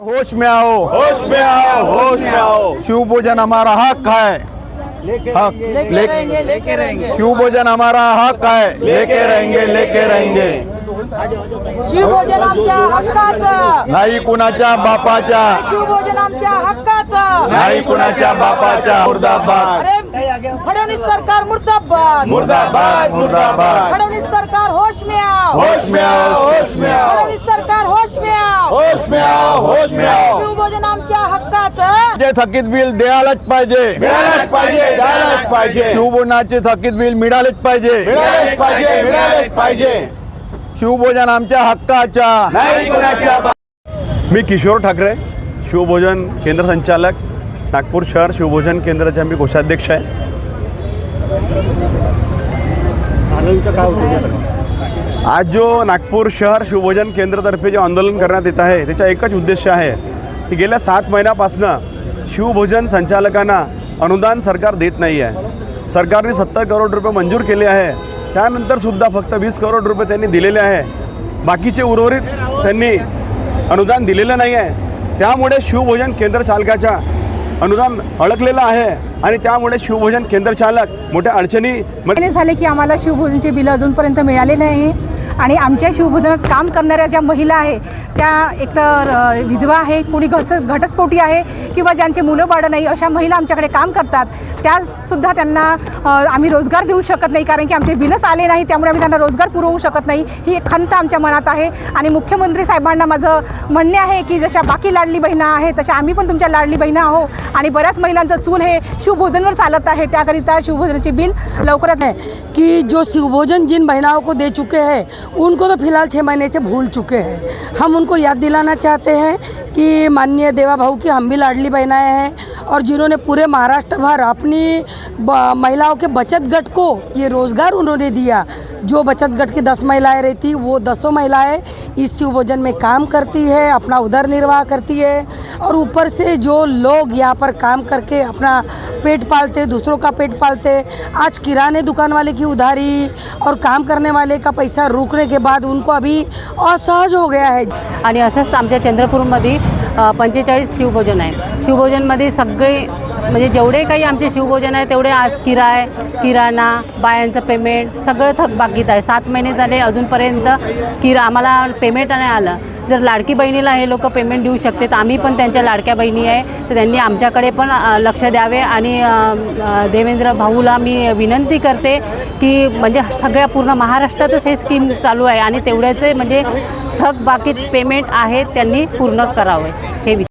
होश में आओ। होश में आओ होश में आओ। शिव भोजन हमारा हक है। हक। लेके रहेंगे लेके रहेंगे। शिव भोजन हमारा हक है। लेके रहेंगे लेके रहेंगे। शिवभोजन आमच्या हक्काचं। नाही कुणाच्या बापाच्या। शिवभोजन आमच्या हक्काचं। नाही कुणाच्या बापाच्या। मुर्दाबाद। अरे फडणवीस सरकार मुर्दाबाद। मुर्दाबाद मुर्दाबाद। फडणवीस सरकार होश में आओ। होश में आओ होश में आओ। फडणवीस सरकार होश में आओ होश में आओ होश में आओ शिवभोजन आमच्या हक्काचं जे थकीत बिल द्यायलाच पाहिजे. मिळालंच पाहिजे द्यायलाच पाहिजे. शिवभोजनाचे थकीत बिल मिळालेच पाहिजे. मिळालंच पाहिजे मिळालंच पाहिजे. शिवभोजन आमच्या हक्काच्या. नाही कुणाच्या बा- मी किशोर ठाकरे शिवभोजन केंद्र संचालक नागपूर शहर शिवभोजन केंद्राचे आम्ही कोषाध्यक्ष आहे. आज जो नागपूर शहर शिवभोजन केंद्रातर्फे जे आंदोलन करण्यात येत आहे त्याचा एकच उद्देश आहे की गेल्या सात महिन्यापासनं शिवभोजन संचालकांना अनुदान सरकार देत नाही आहे सरकारने सत्तर करोड रुपये मंजूर केले आहे. त्यानंतर सुद्धा फक्त वीस करोड रुपये त्यांनी दिलेले आहे. बाकीचे उर्वरित त्यांनी अनुदान दिलेलं नाही आहे त्यामुळे शिवभोजन केंद्र चालकाच्या अनुदान अडकलेलं आहे आणि त्यामुळे शिवभोजन केंद्र चालक मोठ्या अडचणी झाले की आम्हाला शिवभोजनचे बिल अजूनपर्यंत मिळाले नाही. आणि आमच्या शिवभोजनात काम करणाऱ्या ज्या महिला आहे त्या एकतर विधवा आहे कोणी घस घटस्फोटी आहे किंवा ज्यांचे मुलं बाळं नाही अशा महिला आमच्याकडे काम करतात त्यासुद्धा त्यांना आम्ही रोजगार देऊ शकत नाही कारण की आमचे बिलच आले नाही त्यामुळे आम्ही त्यांना रोजगार पुरवू शकत नाही ही एक खंत आमच्या मनात आहे. आणि मुख्यमंत्री साहेबांना माझं म्हणणे आहे की जशा बाकी लाडली बहिणा आहे तशा आम्ही पण तुमच्या लाडली बहिणा आहो आणि बऱ्याच महिलांचं चूल हे शिवभोजनवर चालत आहे त्याकरिता शिवभोजनाचे बिल लवकरात है कि जो शिवभोजन जिन महिलाओं को दे चुके हैं उनको तो फिलहाल छः महीने से भूल चुके हैं। हम उनको याद दिलाना चाहते हैं कि माननीय देवा भाऊ की हम भी लाडली बहनाएं हैं। और जिन्होंने पूरे महाराष्ट्र भर अपनी महिलाओं के बचत गट को ये रोज़गार उन्होंने दिया। जो बचत गट की दस महिलाएँ रहती वो दसों महिलाएँ इस शिवभोजन में काम करती है अपना उधर निर्वाह करती है और ऊपर से जो लोग यहाँ पर काम करके अपना पेट पालते दूसरों का पेट पालते आज किराने दुकान वाले की उधारी और काम करने वाले का पैसा रुकने के बाद उनको अभी असहज हो गया है। असंच आमच्या चंद्रपूरमध्ये अ, पंचेचाळीस शिवभोजन आहे. शिवभोजनमध्ये सगळे म्हणजे जेवढे काही आमचे शिवभोजन आहे तेवढे आज किराय किराणा बायांचं पेमेंट सगळं थक बाकीत आहे. सात महिने झाले अजूनपर्यंत किरा आम्हाला पेमेंट नाही आलं. जर लाडकी बहिणीला हे लोक पेमेंट देऊ शकते तर आम्ही पण त्यांच्या लाडक्या बहिणी आहे. तर त्यांनी आमच्याकडे पण लक्ष द्यावे आणि देवेंद्र भाऊला मी विनंती करते की म्हणजे सगळ्या पूर्ण महाराष्ट्रातच हे स्कीम चालू आहे आणि तेवढ्याचे म्हणजे थकबाकीत पेमेंट आहे त्यांनी पूर्ण करावे. हे